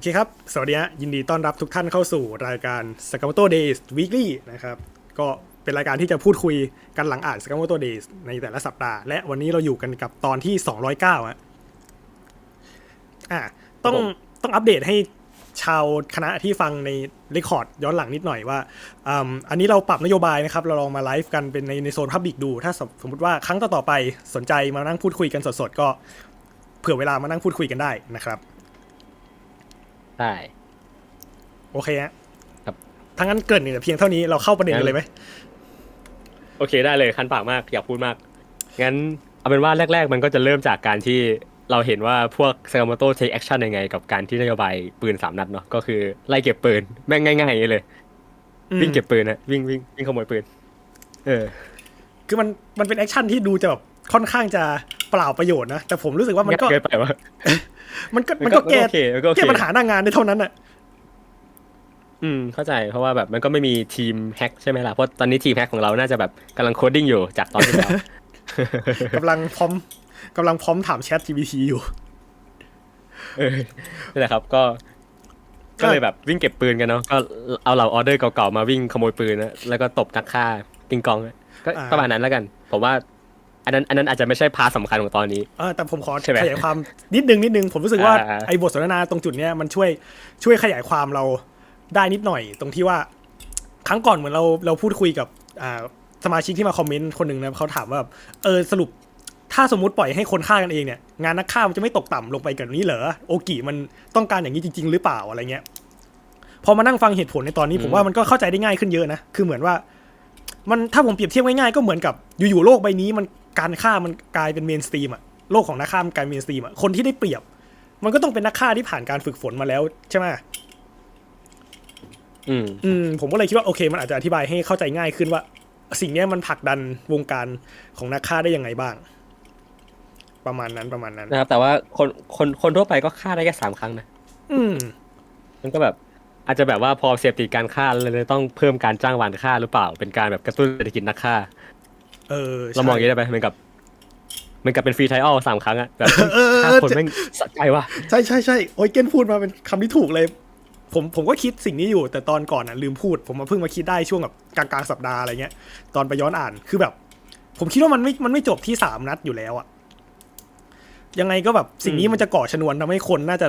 อเคครับ สวัสดีฮะ ยินดีต้อนรับทุกท่านเข้าสู่รายการ Sakamoto Days Weekly นะครับ ก็เป็นรายการที่จะพูดคุยกันหลังอ่าน Sakamoto Days ในแต่ละสัปดาห์ และวันนี้เราอยู่กันกับตอนที่ 209อะอะต้องครับผมต้องอัปเดตให้ชาวคณะที่ฟังในเรคคอร์ดย้อนหลังนิดหน่อยว่าอืมอันนี้เราปรับนโยบายนะครับ เราลองมาไลฟ์กันเป็นในในโซนพับบิกดู ถ้าสมสมมติว่าครั้งต่อๆไปสนใจมานั่งพูดคุยกันสดๆก็เผื่อเวลามานั่งพูดคุยกันได้นะครับ ใช่โอเคฮะครับ ทั้างนั้นเกรินเนี่ยเพียงเท่านี้เราเข้าประเด็นกันเลยไหมโอเคได้เลยคันปากมากอยากพูดมาก งั้นเอาเป็นว่าแรก ๆ มันก็จะเริ่มจากการที่เราเห็นว่าพวกซากาโมโตเทคแอคชั่นยังไง กับการที่นโยบายปืนสามนัดเนาะก็คือไล่เก็บปืนแม่งง่ายๆอย่างนี้เลย อืมวิ่งเก็บปืนนะวิ่งวิ่งวิ่งขโมยปืน เออ คือมันมันเป็นแอคชั่นที่ดูจะแบบค่อนข้างจะ เปล่าประโยชน์นะแต่ผมรู้สึกว่ามันก็ง่ายเกินไปวะมันก็มัมันนก็ก็แก้โอเคมันก็โอเคแก้ปัญหาหน้างานได้เท่านั้นอะอืมเข้าใจเพราะว่าแบบมันก็ไม่มีทีมแฮกใช่ไหมล่ะเพราะตอนนี้ทีมแฮกของเราน่าจะแบบกำลังโคดดิ้งอยู่จากตอนที่แล้วกำลังพร้อมกำลังพร้อมถามแชท GPT อยู่เออนั่นแหละครับก็ก็เลยแบบวิ่งเก็บปืนกันเนาะก็เอาเหล่าออเดอร์เก่าๆมาวิ่งขโมยปืนนะแล้วก็ตบนักฆ่าปิงกองก็อ่าประมาณนั้นแล้วกัน ผมว่า อันนั้นอันนั้นอาจจะไม่ใช่พาร์ทสำคัญของตอนนี้ เออแต่ผมขอใช่ไหมขยายความนิดนึงนิดนึงผมรู้สึกว่าอ่า ไอ้บทสนทนาตรงจุดเนี้ยมันช่วยช่วยขยายความเราได้นิดหน่อย ตรงที่ว่า ครั้งก่อนเหมือนเราเราพูดคุยกับอ่าสมาชิกที่มาคอมเมนต์คนหนึ่งนะเขาถามว่าแบบเออสรุปถ้าสมมติปล่อยให้คนฆ่ากันเองเนี่ยงานนักฆ่ามันจะไม่ตกต่ำลงไปกว่านี้เหรอโอกิมันต้องการอย่างนี้จริง ๆ หรือเปล่าอะไรเงี้ยพอมานั่งฟังเหตุผลในตอนนี้ ผมว่ามันก็เข้าใจได้ง่ายขึ้นเยอะนะคือเหมือนว่า มันถ้าผมเปรียบเทียบง่ายๆก็เหมือนกับอยู่ๆโลกใบนี้มัน การฆ่ามันกลายเป็นเมนสตรีมอะโลกของนักฆ่ามันกลายเป็นเมนสตรีมอะคนที่ได้เปรียบ มันก็ต้องเป็นนักฆ่าที่ผ่านการฝึกฝนมาแล้วใช่ไหมอืมอืมผมก็เลยคิดว่าโอเค มันอาจจะอธิบายให้เข้าใจง่ายขึ้นว่า สิ่งเนี้ยมันผลักดันวงการของนักฆ่าได้ยังไงบ้าง ประมาณนั้นประมาณนั้นนะครับ แต่ว่าคนคนคนทั่วไปก็ฆ่าได้แค่สามครั้งนะอืม มันก็แบบอาจจะแบบว่าพอเสพติดการฆ่าเลยเลยต้องเพิ่มการจ้างวานฆ่าหรือเปล่า เป็นการแบบกระตุ้นเศรษฐกิจนักฆ่า เออเรามองอย่างใช่นี้ได้ไหมเหมือนกับเหมือนกับเป็นฟรีไทออลสามครั้งอะแบบเออเออฆ่าคนแม่งสะใจว่ะใช่ใช่ใช่โอ้ยเกนพูดมาเป็นคำที่ถูกเลย ผมผมก็คิดสิ่งนี้อยู่ แต่ตอนก่อนอะลืมพูด ผมมาเพิ่งมาคิดได้ช่วงแบบกลางกลางๆสัปดาห์อะไรเงี้ย ตอนไปย้อนอ่านคือแบบ ผมคิดว่ามันไม่มันไม่จบที่สามนัดอยู่แล้วอะยังไงก็แบบสิ่งนี้อืมมันจะก่อชนวนทำให้คนน่าจะ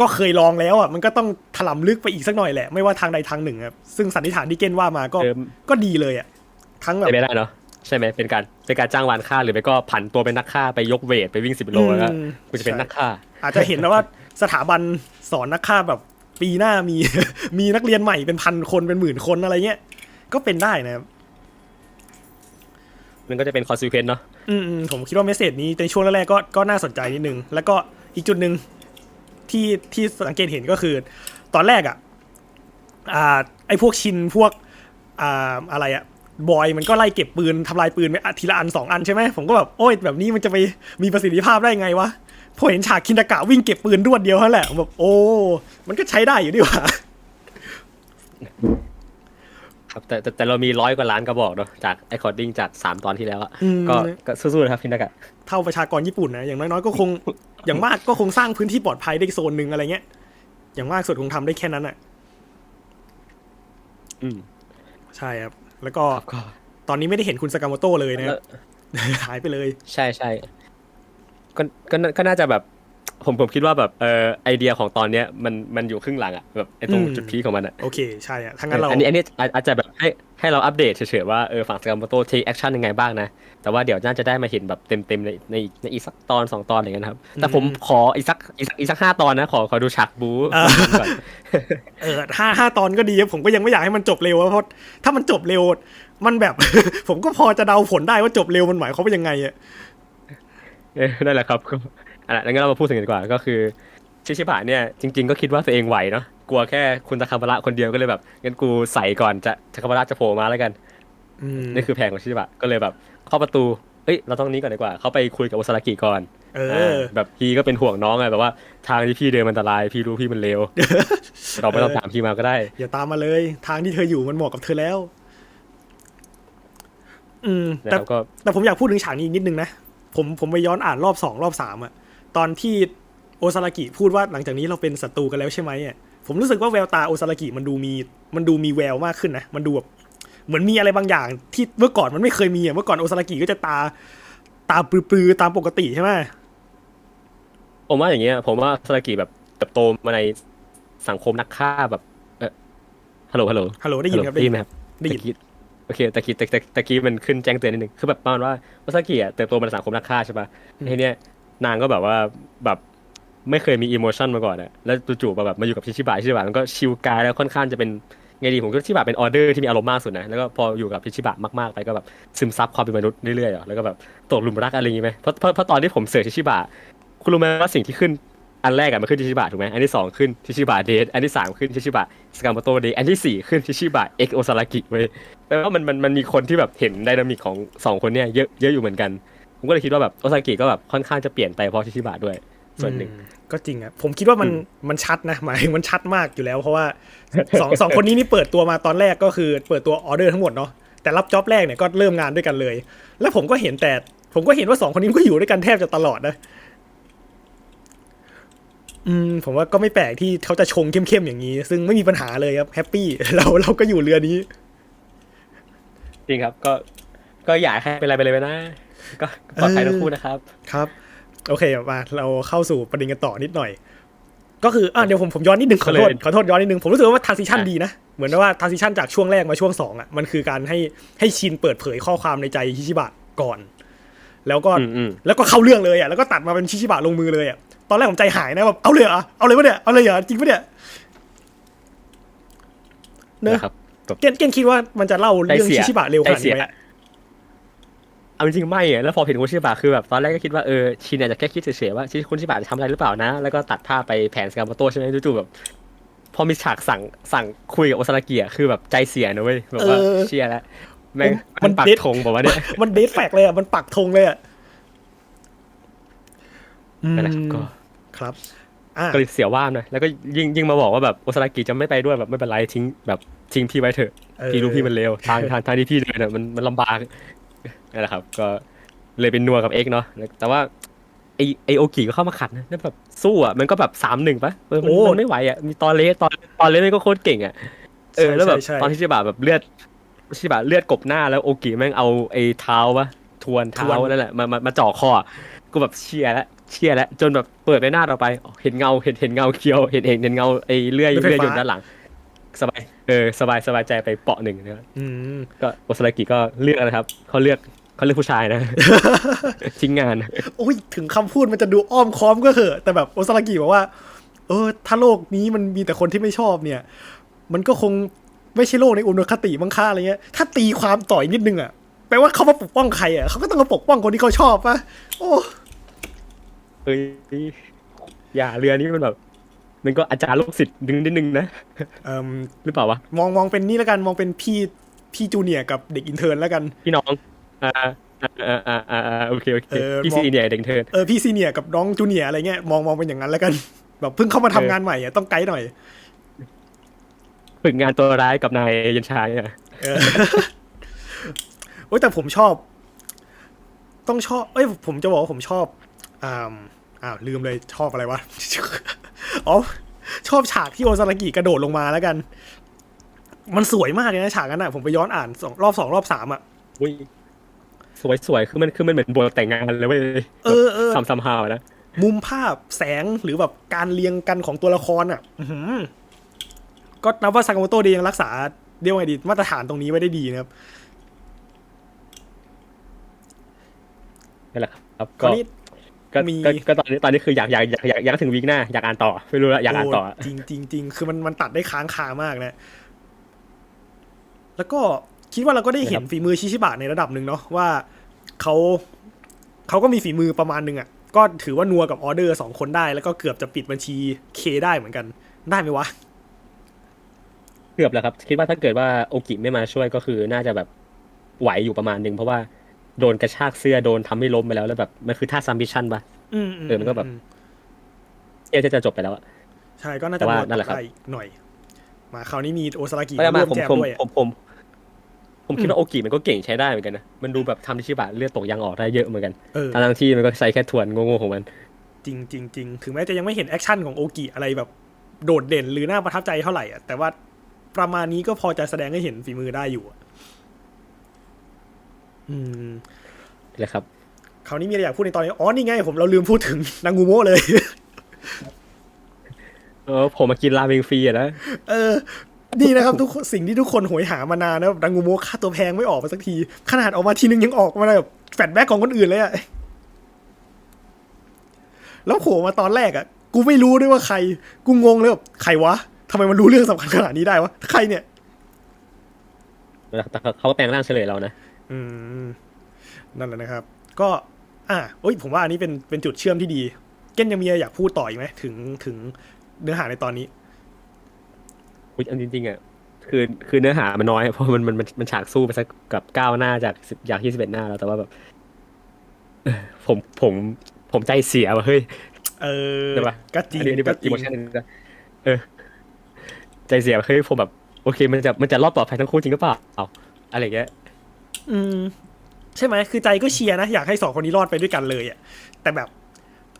ก็เคยลองแล้วอะมันก็ต้องถลำลึกไปอีกสักหน่อยแหละ ไม่ว่าทางใดทางหนึ่งครับซึ่งสันนิษฐานที่เกนว่ามาก็เออก็ดีเลยอะทั้งแบบเป็นไปได้เนาะ ใช่ไหมเป็นการเป็นการจ้างวานฆ่าหรือไม่ก็ผันตัวเป็นนักฆ่าไปยกเวทไปวิ่งสิบโลแล้วอืมกูจะเป็นใช่นักฆ่า อาจจะเห็นนะว่าสถาบันสอนนักฆ่าแบบปีหน้ามี มีนักเรียนใหม่เป็นพันคนเป็นหมื่นคนอะไรเงี้ยก็เป็นได้นะครับ มันก็จะเป็นคอนซีเควนต์เนาะอืมอืมผมคิดว่าเมสเซจนี้ในช่วงแรกๆก็ก็น่าสนใจนิดนึง แล้วก็อีกจุดหนึ่งที่ที่สังเกตเห็นก็คือ ตอนแรกอะอ่าไอ้พวกชินพวกอ่าอะไรอะ บอยมันก็ไล่เก็บปืนทำลายปืนไปอะทีละอันสองอันใช่ไหมผมก็แบบโอ้ยแบบนี้มันจะไปมีประสิทธิภาพได้ไงวะพอเห็นฉากคินตากะวิ่งเก็บปืนรวดเดียวเท่านั้นแหละผมแบบโอ้ มันก็ใช้ได้อยู่ดีหว่าครับแต่แต่แต่เรามีร้อยกว่าล้านกระบอกเนาะจากไอคอร์ดิ้งจากสามตอนที่แล้วอะอืมก็ก็สู้ๆนะครับพี่นักอะเท่าประชากรญี่ปุ่นนะอย่างน้อยๆก็คงอย่างมากก็คงสร้างพื้นที่ปลอดภัยได้โซนหนึ่งอะไรเงี้ย อย่างมากสุดคงทำได้แค่นั้นอะอืมใช่ครับ แล้วก็ก็ตอนนี้ไม่ได้เห็นคุณสากาโมโตะเลยนะคแล้รับวหายไปเลย ใช่ใช่ก็ก็น่าก็น่าจะแบบ ผมผมคิดว่าแบบเออไอเดียของตอนเนี้ยมันมันอยู่ครึ่งหลังอะแบบไอตรงอืมจุดพีคของมันอะโอเคใช่อะทั้างนั้นเราอันนี้อันนี้อาจอาจจะแบบให้ให้เราอัปเดตเฉยๆว่าเออฝั่งสกามโตเทคแอคชั่นยังไงบ้างนะ แต่ว่าเดี๋ยวน่าจะได้มาเห็นแบบเต็มๆในในในอีกสักตอนสองตอนอะไรเงี้ยนะครับ แต่ผมขออีกสักอีกสักอีกสักห้าตอนนะ ขอขอดูฉากบู๊อ่าก่อนเออห้าห้าตอนก็ดีครับผมก็ยังไม่อยากให้มันจบเร็วอะเพราะถ้ามันจบเร็วมันแบบ ผมก็พอจะเดาผลได้ว่าจบเร็วมันหมายความว่ายังไงอะเออนั่นแหละครับก็ อันนั้นงั้นเรามาพูดถึงกันดีกว่าก็คือ ชิชิบะเนี่ยจริง ๆก็คิดว่าตัวเองไหวเนาะกลัวแค่คุณตะคาบาระคนเดียวก็เลยแบบงั้นกูใส่ก่อนจะตะคาบาระจะโผล่มาแล้วกันอืมนี่คือแผนของชิชิบะก็เลยแบบ เข้าประตูเอ้ยเราต้องนี้ก่อนดีกว่าเขาไปคุยกับโอซารากิก่อนเออ แบบพี่ก็เป็นห่วงน้องไงแบบว่าทางที่พี่เดินมันอันตราย พี่รู้พี่มันเร็วเราไม่ต้องตามพี่มาก็ได้ อย่าตามมาเลย ทางที่เธออยู่มันเหมาะกับเธอแล้ว อืมนะแต่ครับก็แต่ผมอยากพูดถึงฉากนี้อีกนิดนึงนะผมผมไปย้อนอ่านรอบสองรอบสามอะ ตอนที่โอซากิพูดว่าหลังจากนี้เราเป็นศัตรูกันแล้วใช่ไหมอะผมรู้สึกว่าแววตาโอซากิมันดูมีมันดูมีแววมากขึ้นนะ มันดูแบบเหมือนมีอะไรบางอย่าง ที่เมื่อก่อนมันไม่เคยมีอะเมื่อก่อนโอซากิก็จะตาตาปลือๆตามปกติใช่ไหมผมว่าอย่างเงี้ย ผมว่าสลากิแบบเติบโตมาในสังคมนักฆ่าแบบเออฮัลโหลฮัลโหลฮัลโหลได้ยินครับได้ยินไหมครับได้ยินตะกี้โอเคตะกี้ตะตะตะกี้มันขึ้นแจ้งเตือนนิดนึงคือแบบประมาณว่าวัสกิอะเติบโตมาในสังคมนักฆ่าใช่ป่ะทีเนี้ย นางก็แบบว่าแบบไม่เคยมีอิโมชันมาก่อนอะแล้วจู่ๆแบบมาอยู่กับชิชิบะชิชิบะมันก็ชิลกายแล้วค่อนข้างจะเป็นไงดีผมคิดว่าชิบะเป็นออเดอร์ที่มีอารมณ์มากสุดนะแล้วก็พออยู่กับชิชิบะมากๆไปก็แบบซึมซับความเป็นมนุษย์เรื่อยๆอะแล้วก็แบบตกหลุมรักอะไรอย่างงี้ไหมเพราะเพราะตอนที่ผมเสิร์ชชิชิบะคุณรู้ไหมว่าสิ่งที่ขึ้นอันแรกอะมันขึ้นชิชิบะถูกไหมอันที่สองขึ้นชิชิบะเดทอันที่สามขึ้นชิชิบะสกามโตเดทอันที่สี่ขึ้นชิชิบะเอ็กโอซารากิเว้ยแปลว่ามันมันมันมีคนที่แบบเห็นไดนามิกของสองคนเนี้ยเยอะเยอะอยู่เหมือนกัน ผมก็เลยคิดว่าแบบโอซากิก็แบบค่อนข้างจะเปลี่ยนไปเพราะชิชิบะด้วย ส่วนหนึ่งอืมก็จริงอะผมคิดว่ามันอืมมันชัดนะหมายถึงมันชัดมากอยู่แล้ว เพราะว่าสองสองคนนี้นี่เปิดตัวมาตอนแรกก็คือเปิดตัวออเดอร์ทั้งหมดเนาะแต่รับจ็อบแรกเนี่ยก็เริ่มงานด้วยกันเลย แล้วผมก็เห็นแต่ ผมก็เห็นว่าสองคนนี้ก็อยู่ด้วยกันแทบจะตลอดนะอืมผมว่าก็ไม่แปลกที่เขาจะชงเข้มๆอย่างนี้ ซึ่งไม่มีปัญหาเลยครับแฮปปี้เราเราก็อยู่เรือนี้ จริงครับ ก็ก็อยากให้เป็นอะไรไปเลยไปนะ ก็ปลอดภัยทั้งคู่นะครับ ครับ โอเคมาเราเข้าสู่ประเด็นกันต่อนิดหน่อย ก็คืออะเดี๋ยวผมผมย้อนนิดนึงขอโทษเลยขอโทษย้อนนิดนึงผมรู้สึกว่าทางซิชันอะดีนะ เหมือนว่าทางซิชันจากช่วงแรกมาช่วงสองอะมันคือการให้ให้ชินเปิดเผยข้อความในใจฮิชิบะก่อน แล้วก็อืมอืมแล้วก็เข้าเรื่องเลยอะแล้วก็ตัดมาเป็นชิชิบะลงมือเลยอะตอนแรกผมใจหายนะแบบเอาเลยเหรอเอาเลยปะเนี่ยเอาเลยเหรอจริงปะเนี่ยเนอะนะครับแบบเกนเกนคิดว่ามันจะเล่าเรื่องใจเสียชิชิบะเร็วขนาดใจเสีนี้ยไหม เอาจริงๆไม่อะแล้วพอเห็นคุณชิบะคือแบบตอนแรกก็คิดว่าเออชินอาจจะแค่คิดเฉยๆว่าชิคุณชิบะจะทำอะไรหรือเปล่านะ แล้วก็ตัดภาพไปแผนสกามโตใช่ไหมจู่ๆแบบ พอมีฉากสั่งสั่งคุยกับโอซารากิอะคือแบบใจเสียนะเว้ยแบบว่าเชียแล้วแม่งมัมันนปักเด็ด ธงบอกว่าเนี่ย มันเดทแฟกเลยอะ มันปักธงเลยอะนั่นแหละครับก็ ครับ อ่าก็เลยเสียว่ามนะแล้วก็ยิ่งยิ่งมาบอกว่าแบบโอซารากิจะไม่ไปด้วยแบบไม่เป็นไรทิ้งแบบทิ้งพี่ไว้เถอะ เออ พี่รู้พี่มันเลวทางทางทางที่พี่เดินอะมันมันลำบาก นั่นแหละครับ ก็เลยเป็นนัวกับเอ็กเนาะแต่ว่าไอไอโอกิก็เข้ามาขัดนะแล้วแบบสู้อะมันก็แบบสามหนึ่งปะเออมันโอ้มันไม่ไหวอะมีตอนเลสตอนตอนเลสมันก็โคตรเก่งอะเออแล้วแบบใช่ใช่ตอนที่ชิบะแบบเลือดชิบะเลือดกบหน้าแล้วโอกิแม่งเอาไอเท้าปะทวนเท้านั่นแหละมามามาจ่อคออะกูแบบเชียร์แล้วเชียร์แล้วจนแบบเปิดไปหน้าเราไปอ๋อเห็นเงาเห็นเห็นเงาเคียวเห็นเห็นเห็นเงาไอเลื่อยรถไฟเลื่อยฟ้ายนต์ด้านหลังสบาย เออสบายสบายใจไปเปาะหนึ่งนะครับอืมก็โอซากิก็เลือกนะครับเขาเลือกเขาเลือกผู้ชายนะ ทิ้งงานโอ้ยถึงคำพูดมันจะดูอ้อมค้อมก็เหอะ แต่แบบโอซากิบอกว่า เออ ถ้าโลกนี้มันมีแต่คนที่ไม่ชอบเนี่ย มันก็คงไม่ใช่โลกในอุดมคติมังค่าอะไรเงี้ย ถ้าตีความต่อยนิดนึงอะแปลว่าเขามาปกป้องใครอะเขาก็ต้องมาปกป้องคนที่เขาชอบปะโอ้เอ้ยอย่าเรือนี้มันแบบ มันก็อาจารย์ลูกศิษย์ดึงนิดนึงนะเอ่มหรือเปล่าวะมองมองเป็นนี่แล้วกันมองเป็นพี่พี่จูเนียร์กับเด็กอินเทอร์นแล้วกัน พี่น้องอ่าอ่าอ่าอ่าอ่าอ่าโอเคโอเคเออพี่มองซีเนี่ยเด็กเทิร์นเออพี่ซีเนียร์กับน้องจูเนียร์อะไรเงี้ยมองมองเป็นอย่างนั้นแล้วกัน แบบเพิ่งเข้ามาทำเอองานใหม่อะต้องไกด์หน่อยฝึกงานตัวร้ายกับนายเยันชายเนี่ยเออโอ้ยแต่ผมชอบ ต้องชอบ เอ้ยผมจะบอกว่าผมชอบอ่า อ้าวลืมเลยชอบอะไรวะ อ๋อชอบฉากที่โอซารากิกระโดดลงมาแล้วกัน มันสวยมากเลยนะฉากนั้นอะผมไปย้อนอ่านสองรอบสองรอบสามอะอุ้ยสวยสวยคือมันคือมันเหมือนบทแต่งงานเลยเว้ยเออเออซัมซัมฮาวนะมุมภาพแสงหรือแบบการเรียงกันของตัวละครอะอื้อหือก็นับว่าซากาโมโตะเดยังรักษาเรียกว่าไงดีมาตรฐานตรงนี้ไว้ได้ดีนะครับนั่นแหละครับคราก็วนี้ ก็มี ก็ก็ตอนนี้ตอนนี้คืออยากอยากอยากอยากอยากถึงวีคหน้าอยากอ่านต่อไม่รู้ละอยากอ่านต่อ โจริงจริงจริงคือมันมันตัดได้ค้างคามากนะ แล้วก็คิดว่าเราก็ได้เห็นนะครับฝีมือชิชิบะในระดับหนึ่งเนาะว่าเขาเขาก็มีฝีมือประมาณหนึ่งอะ่ะ ก็ถือว่านัวกับออเดอร์สองคนได้ แล้วก็เกือบจะปิดบัญชีเคได้เหมือนกัน ได้ไหมวะ เกือบแล้วครับ คิดว่าถ้าเกิดว่าโอกิไม่มาช่วยก็คือน่าจะแบบไหวอยู่ประมาณหนึ่งเพราะว่า โดนกระชากเสื้อโดนทำให้ล้มไปแล้วแล้วแบบมันคือท่าซัมบิชันปะอืมเออมันก็แบบเอ๊ะจะจะจบไปแล้วอะใช่ก็น่าแต่จะว่านัวนั่นแหละครับได้อีกหน่อย มาคราวนี้มีโอซารากิไม่ได้มาร่วมผมแจมผมด้วยอะผมผมผมคิดว่าโอกิมันก็เก่งใช้ได้เหมือนกันนะมันดูแบบทำที่ชิบะเลือดตกยางออกได้เยอะเหมือนกันเออทั้งๆที่มันก็ใช้แค่ทวนโง่ๆของมัน จริงจริงจริงถึงแม้จะยังไม่เห็นแอคชั่นของโอกิอะไรแบบโดดเด่นหรือน่าประทับใจเท่าไหร่อะแต่ว่าประมาณนี้ก็พอจะแสดงให้เห็นฝีมือได้อยู่ อะอืมเลยครับ คราวนี้มีอะไรอยากพูดในตอนนี้ อ๋อ นี่ไง ผมเราลืมพูดถึงนางงูโมะเลย เออ ผมมากินราเมงฟรีอะนะ เออนี่นะครับทุกคนสิ่งที่ทุกคนโหยหามานานนะนางงูโมะค่าตัวแพงไม่ออกมาสักที ขนาดออกมาทีนึงยังออกมาแบบแฟลชแบ็กของคนอื่นเลยอะแล้วโผล่มาตอนแรกอะกูไม่รู้ด้วยว่าใคร กูงงเลยแบบใครวะทำไมมันรู้เรื่องสำคัญขนาดนี้ได้วะ ใครเนี่ยแต่เขาก็แปลงร่างเฉลยเรานะ อืม นั่นแหละนะครับ ก็ อะโอ้ยผมว่าอันนี้เป็นเป็นจุดเชื่อมที่ดี เก้นยังมีอะไรอยากพูดต่ออีกไหมถึงถึงเนื้อหาในตอนนี้อุ๊ยอันจริงๆอะคือคือเนื้อหามันน้อยเพราะมันมันมันมันฉากสู้ไปสักกับเก้าหน้าจาก10จากยี่สิบเอ็ดหน้าแล้วแต่ว่าแบบเออผมผมผมใจเสียว่ะเฮ้ยเออใช่ปะก็จริงอันนี้อันนี้แบก็บจอิริงโมชันนะเออ ใจเสียว่ะเฮ้ยผมแบบ โอเค มันจะมันจะรอดปลอดภัยทั้งคู่จริงหรือเปล่าเอาอะไรอย่างเงี้ย อืม ใช่ไหมคือใจก็เชียร์นะ อยากให้สองคนนี้รอดไปด้วยกันเลยอะแต่แบบ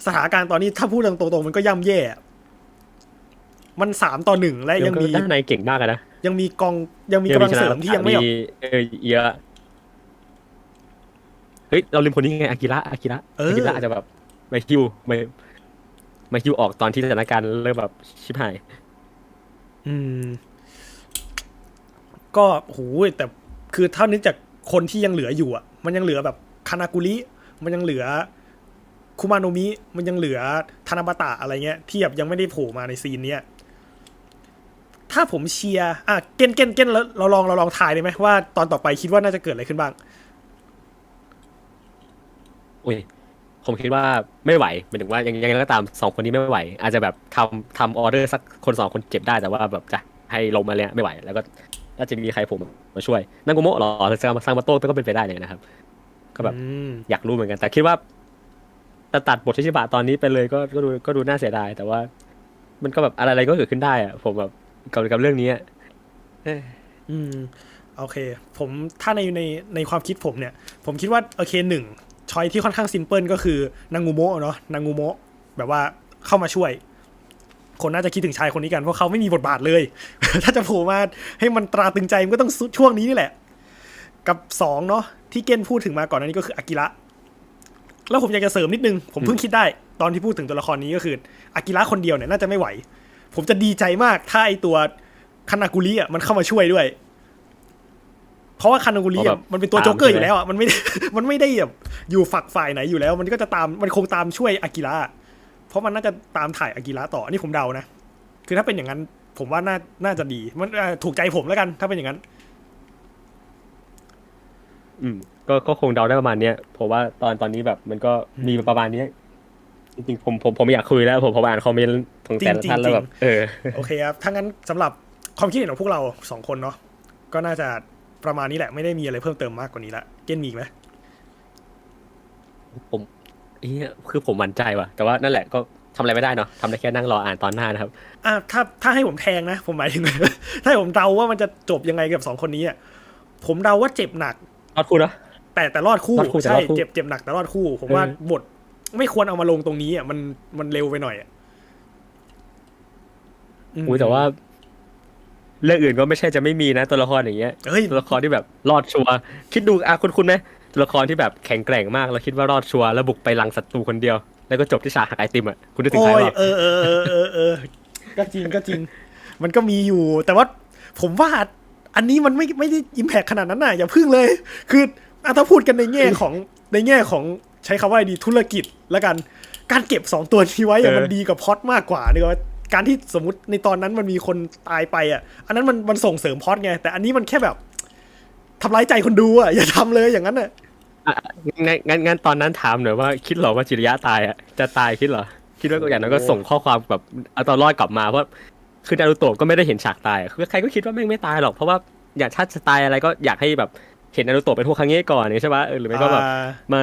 สถานการณ์ตอนนี้ถ้าพูดตรงๆมันก็ย่ำแย่อะมันสามต่อหนึ่งและยัยังงมีมีด้านในเก่งมากอะนะ ยังมีกองยังมีกำลังเสริมที่ยังไม่ออกเออเยอะเฮ้ยเราลืมคนนี้ไงอากิระอากิระเออออากิระอาจจะแบบมาฮิวมามาฮิวออกตอนที่สถานการณ์เริ่มแบบชิบหาย อืม ก็โหแต่คือถ้านึกจาก คนที่ยังเหลืออยู่อะ มันยังเหลือแบบคานากุริมันยังเหลือคุมาโนมิมันยังเหลือธนาบาตะอะไรเงี้ยที่แบบยังไม่ได้โผล่มาในซีนเนี้ยถ้าผมเชียร์อะเก้นเก้นเก้นแล้วเราลองเราลองทายได้ไหมว่าตอนต่อไปคิดว่าน่าจะเกิดอะไรขึ้นบ้างอุ้ยผมคิดว่าไม่ไหวหมายถึงว่ายังยังไงก็ตามสองคนนี้ไม่ไหว อาจจะแบบทำทำออเดอร์สักคนสองคนเจ็บได้แต่ว่าแบบจะให้ลงมาเลยไม่ไหว แล้วก็ น่าจะมีใครผมมาช่วยนั่งโกโมะหรอหรือซางมาโต้ก็เป็นไปได้เลยนะครับ ก็แบบอืมอยากรู้เหมือนกัน แต่คิดว่าจะตัดบทชิชิบะตอนนี้ไปเลยก็ก็ดูก็ดูน่าเสียดาย แต่ว่า มันก็แบบอะไรอะไรก็เกิดขึ้นได้อะผมแบบกับกับเรื่องนี้อะเอ้ยอืมโอเค ผมถ้าในในในความคิดผมเนี่ย ผมคิดว่าโอเคหนึ่งชอยที่ค่อนข้างซิมเพิลก็คือนางงูโมะเนาะนางงูโมะแบบว่าเข้ามาช่วย คนน่าจะคิดถึงชายคนนี้กันเพราะเขาไม่มีบทบาทเลย ถ้าจะโผล่มาให้มันตราตรึงใจมันก็ต้องช่วงนี้นี่แหละ กับสองเนาะที่เกนพูดถึงมาก่อนหน้านี้ก็คืออากิระแล้วผมอยากจะเสริมนิดนึง ผมเพิ่งคิดได้ ตอนที่พูดถึงตัวละครนี้ก็คืออากิระคนเดียวเนี่ยน่าจะไม่ไหว ผมจะดีใจมากถ้าไอตัวคานากุริอะมันเข้ามาช่วยด้วย เพราะว่าคานากุริอะมันเป็นตัวโจ๊กเกอร์อยู่แล้วอะมันไม่ได้มันไม่ได้แบบอยู่ฝักฝ่ายไหนอยู่แล้ว มันก็จะตามมันคงตามช่วยอากิระ เพราะมันน่าจะตามถ่ายอากิระต่ออันนี้ผมเดานะ คือถ้าเป็นอย่างนั้น ผมว่าน่าน่าจะดี มันเอ่อถูกใจผมแล้วกัน ถ้าเป็นอย่างนั้น อืม ก็ก็คงเดาได้ประมาณเนี้ยเพราะว่าตอนตอนนี้แบบ มันก็มีประมาณเนี้ยจริงๆผมผมผมอยากคุยแล้ว ผมผมอ่านคอมเมนต์ของแต่ละจริงๆท่านแล้วแบบเออโอเคครับถ้างั้นสำหรับความคิดเห็นของพวกเราสองคนเนาะก็น่าจะประมาณนี้แหละไม่ได้มีอะไรเพิ่มเติมมากกว่านี้ละเกนมีอีกไหมผม เอ้ยคือผมมั่นใจว่ะ แต่ว่านั่นแหละก็ทำอะไรไม่ได้เนาะทำได้แค่นั่งรออ่านตอนหน้านะครับ อะถ้าถ้าให้ผมแทงนะ ผมหมายถึง ถ้าให้ผมเดาว่ามันจะจบยังไงกับสองคนนี้อะผมเดาว่าเจ็บหนักรอดคู่เนาะแต่แต่รอดคู่รอดคู่แต่ใช่รอดคู่เจ็บเจ็บหนักแต่รอดคู่ ผมว่าเออบทไม่ควรเอามาลงตรงนี้อะมันมันเร็วไปหน่อยอะมอุ้ยแต่ว่าเรื่องอื่นก็ไม่ใช่จะไม่มีนะตัวละครอย่างเงี้ยเฮ้ยตัวละครที่แบบรอดชัวร์คิดดูอะคุณคุณไหม ตัวละครที่แบบแข็งแกร่งมากแล้วคิดว่ารอดชัวร์แล้วบุกไปลังศัตรูคนเดียว แล้วก็จบที่ฉากหักไอติมอะคุณนึกถึงโอ้ใครยเปล่าเออเออเออเออเออก็จริงก็จริง มันก็มีอยู่ แต่ว่าผมว่าอันนี้มันไม่ไม่ได้อิมแพคขนาดนั้นน่ะอย่าพึ่งเลย คืออะถ้าพูดกันในแง่ของในแง่ของใช้คำว่าอะไรดีธุรกิจแล้วกันการเก็บสองตัวนี้ไว้อะมันดีกับพล็อดมากกว่าเนอะการที่สมมติในตอนนั้นมันมีคนตายไปอะ อันนั้นมันมันส่งเสริมพล็อดไง แต่อันนี้มันแค่แบบ ทำร้ายใจคนดูอะอย่าทำเลยอย่างนั้นอะอะงั้นงั้นงั้นตอนนั้นถามหน่อยว่าคิดเหรอว่าจิริยะตายอะจะตายคิดเหรอคิดว่าอย่างนั้นก็ส่งข้อความแบบเอาตอนรอดกลับมาเพราะคือนารูโตะก็ไม่ได้เห็นฉากตายอะคือใครก็คิดว่าแม่งไม่ตายหรอกเพราะว่าอยากถ้าจะตายอะไรก็อยากให้แบบเห็นนารูโตะเป็นพวกครั้งนี้ก่อนอย่างนี้ใช่ปะเออหรือไม่ก็แบบอ่ามา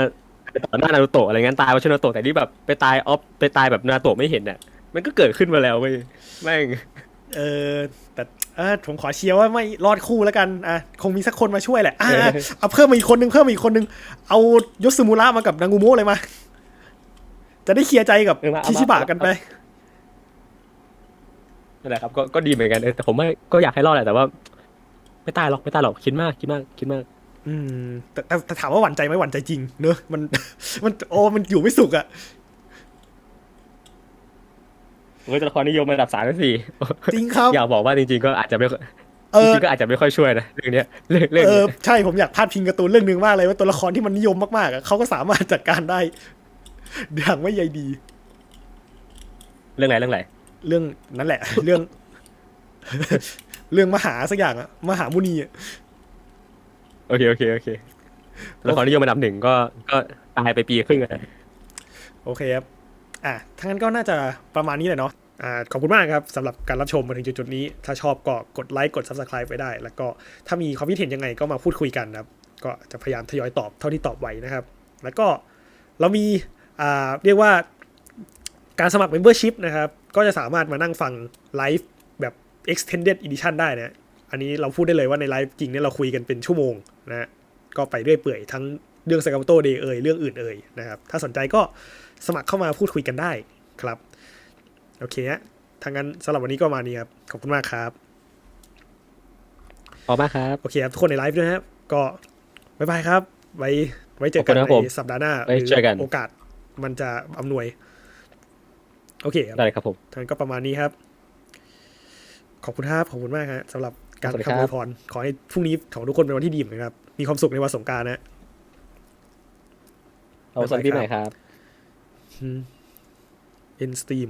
ไปต่อหน้านารูโตะอะไรเงี้ยตายว่าชนารูโตะแต่ที่แบบไปตายออฟไปตายแบบนารูโตะไม่เห็นเนี่ยมันก็เกิดขึ้นมาแล้วเว้ยแม่งเออแต่ เออผมขอเชียร์ว่าไม่รอดคู่แล้วกันอะคงมีสักคนมาช่วยแหละอะอะเอาเพิ่มมาอีกคนนึงเพิ่มมาอีกคนนึงเอายศสมุระมากับนางงูโมะเลยมา จะได้เคลียร์ใจกับเออมาเอาคิชิบะกันไปนั่นแหละครับก็ก็ดีเหมือนกันเออแต่ผมไม่ก็อยากให้รอดแหละแต่ว่า ไม่ตายหรอกไม่ตายหรอกคิดมากคิดมากคิดมาก อืมแต่แต่แต่ถามว่าหวั่นใจไหมหวั่นใจจริงเนอะมันมันโอ้มันอยู่ไม่สุขอะ โอ้ยตัวละครนิยมระดับสามและสี่จริงครับ อยากบอกว่าจริงๆก็อาจจะไม่ค่อยเอจอริงๆก็อาจจะไม่ค่อยช่วยนะเรื่องเนี้ยเรื่องเรื่องเออเนี้ยใช่ผมอยากพาดพิงการ์ตูนเรื่องหนึ่งมากเลยว่าตัวละครที่มันนิยมมากๆอะเขาก็สามารถจัดการได้อย่างไม่ใยดี เรื่องไหนเรื่องไหนเรื่องนั้นแหละ เรื่อง เรื่องมหาสักอย่างอะมหามุนีอะโอเคโอเคโอเคตัวละครนิยมระดับหนึ่งก็ก็ตายไปปีครึ่งอะโอเคครับ อะทั้งนั้นก็น่าจะประมาณนี้แหละเนาะอ่าขอบคุณมากครับสำหรับการรับชมมาถึงจุดๆนี้ ถ้าชอบก็กดไลค์กด Subscribe ไปได้ แล้วก็ถ้ามีความคิดเห็นยังไงก็มาพูดคุยกันนะครับ ก็จะพยายามทยอยตอบเท่าที่ตอบไหวนะครับ แล้วก็เรามีอ่าเรียกว่าการสมัคร Membership นะครับ ก็จะสามารถมานั่งฟังไลฟ์แบบ extended edition ได้นะ อันนี้เราพูดได้เลยว่าในไลฟ์จริงเนี่ยเราคุยกันเป็นชั่วโมงนะฮะก็ไปเรื่อยเปื่อยทั้ง เรื่องสกามโตเดย์เอ่ยเรื่องอื่นเอ่ยนะครับถ้าสนใจก็สมัครเข้ามาพูดคุยกันได้ครับ โอเคฮะทางนั้นสำหรับวันนี้ก็ประมาณนี้ครับขอบคุณมากครับขอบมากครับโอเคครับทุกคนในไลฟ์ด้วยนะครับก็บ๊ายบายครับ ไว้ไว้เจอกันขอบคุณครับผมในสัปดาห์หน้าไว้เจอกันโอกาสมันจะอำนวย โอเคครับได้เลยครับผมทางนั้นก็ประมาณนี้ครับ ขอบคุณครับขอบคุณมากฮะสำหรับการขอบคุณครับคำอวยพรขอให้พรุ่งนี้ของทุกคนเป็นวันที่ดีเหมือนกันครับ มีความสุขในวันสงกรารนะ เอาสวัสดีใหม่ครับเอ็นสตรีม